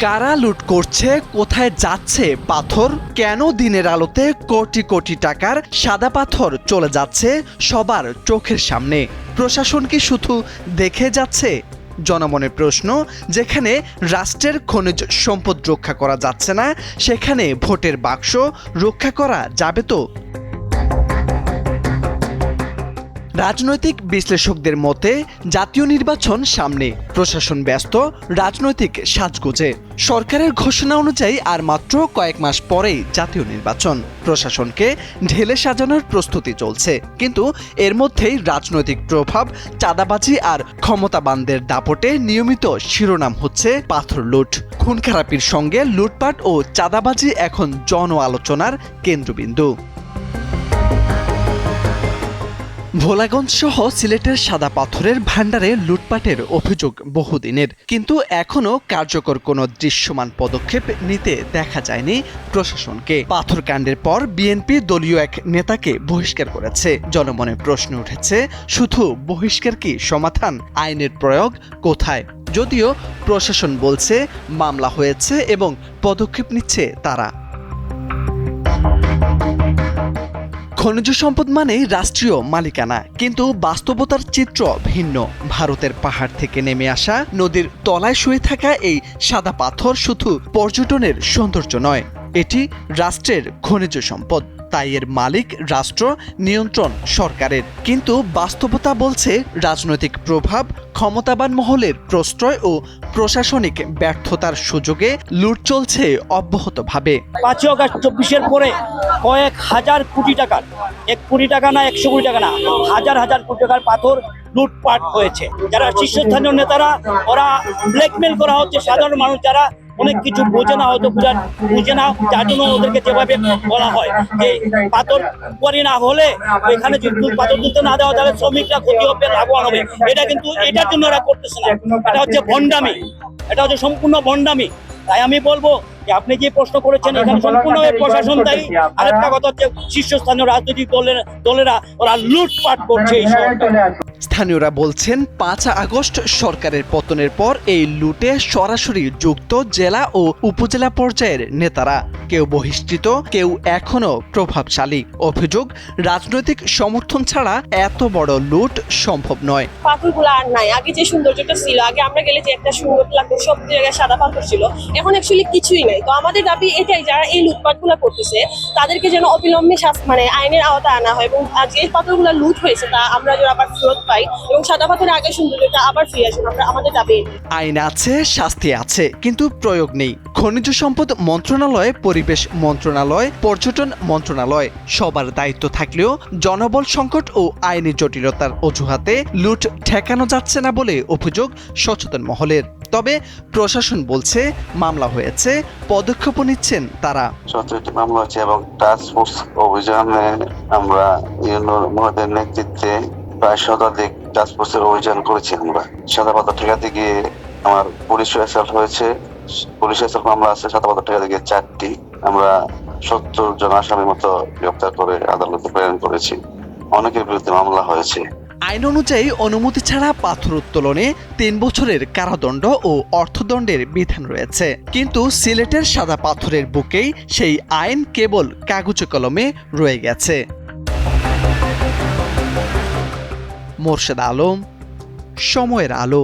কারা লুট করছে, কোথায় যাচ্ছে পাথর, কেন দিনের আলোতে কোটি কোটি টাকার সাদা পাথর চলে যাচ্ছে সবার চোখের সামনে? প্রশাসন কি শুধু দেখে যাচ্ছে? জনমনের প্রশ্ন, যেখানে রাষ্ট্রের খনিজ সম্পদ রক্ষা করা যাচ্ছে না, সেখানে ভোটের বাক্স রক্ষা করা যাবে তো? রাজনৈতিক বিশ্লেষকদের মতে, জাতীয় নির্বাচন সামনে। প্রশাসন ব্যস্ত, রাজনৈতিক সাজগোজে। সরকারের ঘোষণা অনুযায়ী আর মাত্র কয়েক মাস পরেই জাতীয় নির্বাচন। প্রশাসনকে ঢেলে সাজানোর প্রস্তুতি চলছে। কিন্তু এর মধ্যেই রাজনৈতিক প্রভাব, চাঁদাবাজি আর ক্ষমতাবানদের দাপটে নিয়মিত শিরোনাম হচ্ছে পাথর লুট। খুন খারাপির সঙ্গে লুটপাট ও চাঁদাবাজি এখন জন আলোচনার কেন্দ্রবিন্দু। ভোলাগঞ্জ সহ সিলেটের সাদা পাথরের ভাণ্ডারে লুটপাটের অভিযোগ বহুদিনের। কিন্তু এখনও কার্যকর কোনো দৃশ্যমান পদক্ষেপ নিতে দেখা যায়নি প্রশাসনকে। পাথরকাণ্ডের পর বিএনপি দলীয় এক নেতাকে বহিষ্কার করেছে। জনমনে প্রশ্ন উঠেছে, শুধু বহিষ্কার কি সমাধান? আইনের প্রয়োগ কোথায়? যদিও প্রশাসন বলছে, মামলা হয়েছে এবং পদক্ষেপ নিচ্ছে তারা। খনিজ সম্পদ মানে রাষ্ট্রীয় মালিকানা, কিন্তু বাস্তবতার চিত্র ভিন্ন। ভারতের পাহাড় থেকে নেমে আসা, নদীর তলায় শুয়ে থাকা এই সাদা পাথর শুধু পর্যটনের সৌন্দর্য নয়, এটি রাষ্ট্রের খনিজ সম্পদ। তাই এর মালিক, রাষ্ট্র, নিয়ন্ত্রণ সরকারের। কিন্তু বাস্তবতা বলছে রাজনৈতিক প্রভাব, ক্ষমতাবান মহলের প্রশ্রয় ও প্রশাসনিক ব্যর্থতার সুযোগে লুট চলছে অব্যাহতভাবে। পাঁচই অগাস্ট চব্বিশের পরে কয়েক হাজার কোটি টাকার, এক কোটি টাকা না, একশো কোটি টাকা না, হাজার হাজার কোটি টাকার পাথর লুটপাট হয়েছে। যারা শীর্ষস্থানীয় নেতারা, ওরা ব্ল্যাকমেল করা হচ্ছে, সাধারণ মানুষ যারা অনেক কিছু বোঝে না, হয়তো বুঝার বুঝে না, যার জন্য ওদেরকে যেভাবে বলা হয় যে পাথর পরি না হলে এখানে যদি পাথর তুলতে না দেওয়া তাহলে শ্রমিকরা ক্ষতি হবে, লাভবান হবে। এটা কিন্তু এটার জন্য এরা করতেছে না। এটা হচ্ছে ভণ্ডামি। এটা হচ্ছে সম্পূর্ণ ভণ্ডামি। তাই আমি বলব যে আপনি যে প্রশ্ন করেছেন এখানে সম্পূর্ণ প্রশাসন দায়ী। আরেকটা কথা হচ্ছে শীর্ষস্থানীয় রাজনৈতিক দলের দলেরা ওরা লুটপাট করছে এই স্থানীয়রা বলছেন পাঁচ আগস্ট সরকারের পতনের পর এই লুটে সরাসরি যুক্ত জেলা ও উপজেলা পর্যায়ের নেতারা। কেউ বহিষ্কৃত কেউ এখনও প্রভাবশালী। অভিযোগ রাজনৈতিক সমর্থন ছাড়া এত বড় লুট সম্ভব নয়। পাথরগুলো আর নাই। আগে যে সৌন্দর্যটা ছিল আগে আমরা গেলে যে একটা সুন্দর লাগতো সব জায়গায় সাদা পাথর ছিল। এখন অ্যাকচুয়ালি কিছুই নাই। তো আমাদের দাবি এটাই, যারা এই লুটপাটগুলো করতেছে, তাদেরকে যেন অবিলম্বে মানে আইনের আওতায় আনা হয় এবং যে পাথরগুলো লুট হয়েছে তা আমরা যেন আবার ফেরত পাই এবং সাদা পাথরের আগে সৌন্দর্যটা আবার ফিরে আসুন, আমরা আমাদের দাবি আইন আছে, শাস্তি আছে, কিন্তু প্রয়োগ নেই। খনিজ সম্পদ মন্ত্রণালয়, পরিবেশ মন্ত্রণালয়, পর্যটন মন্ত্রণালয়, সবার দায়িত্ব থাকলেও জনবল সংকট ও আইনি জটিলতার অজুহাতে লুট ঠেকানো যাচ্ছে না বলে অভিযোগ সচেতন মহলের। তবে প্রশাসন বলছে মামলা হয়েছে পদক্ষেপ নিচ্ছেন তারা। সতেরোটি মামলা হচ্ছে এবং টাস্ক ফোর্স অভিযানে আমরা ইউনো মহোদয়ের নেতৃত্বে প্রায় শতাধিক টাস্ক ফোর্সের অভিযান করেছি আমরা। সাদা পাথর ঠেকাতে গিয়ে আমার পুলিশ অ্যাসাল্ট হয়েছে। পুলিশ অ্যাসাল্ট মামলা আছে সাদা পাথর ঠেকাতে গিয়ে চারটি। আমরা সত্তর জন আসামির মতো গ্রেপ্তার করে আদালতে প্রেরণ করেছি। অনেকের বিরুদ্ধে মামলা হয়েছে। আইন অনুযায়ী অনুমতি ছাড়া পাথর উত্তোলনে তিন বছরের কারাদণ্ড ও অর্থদণ্ডের বিধান রয়েছে। কিন্তু সিলেটের সাদা পাথরের বুকেই সেই আইন কেবল কাগজে কলমে রয়ে গেছে। মোর্শেদ আলম, সময়ের আলো।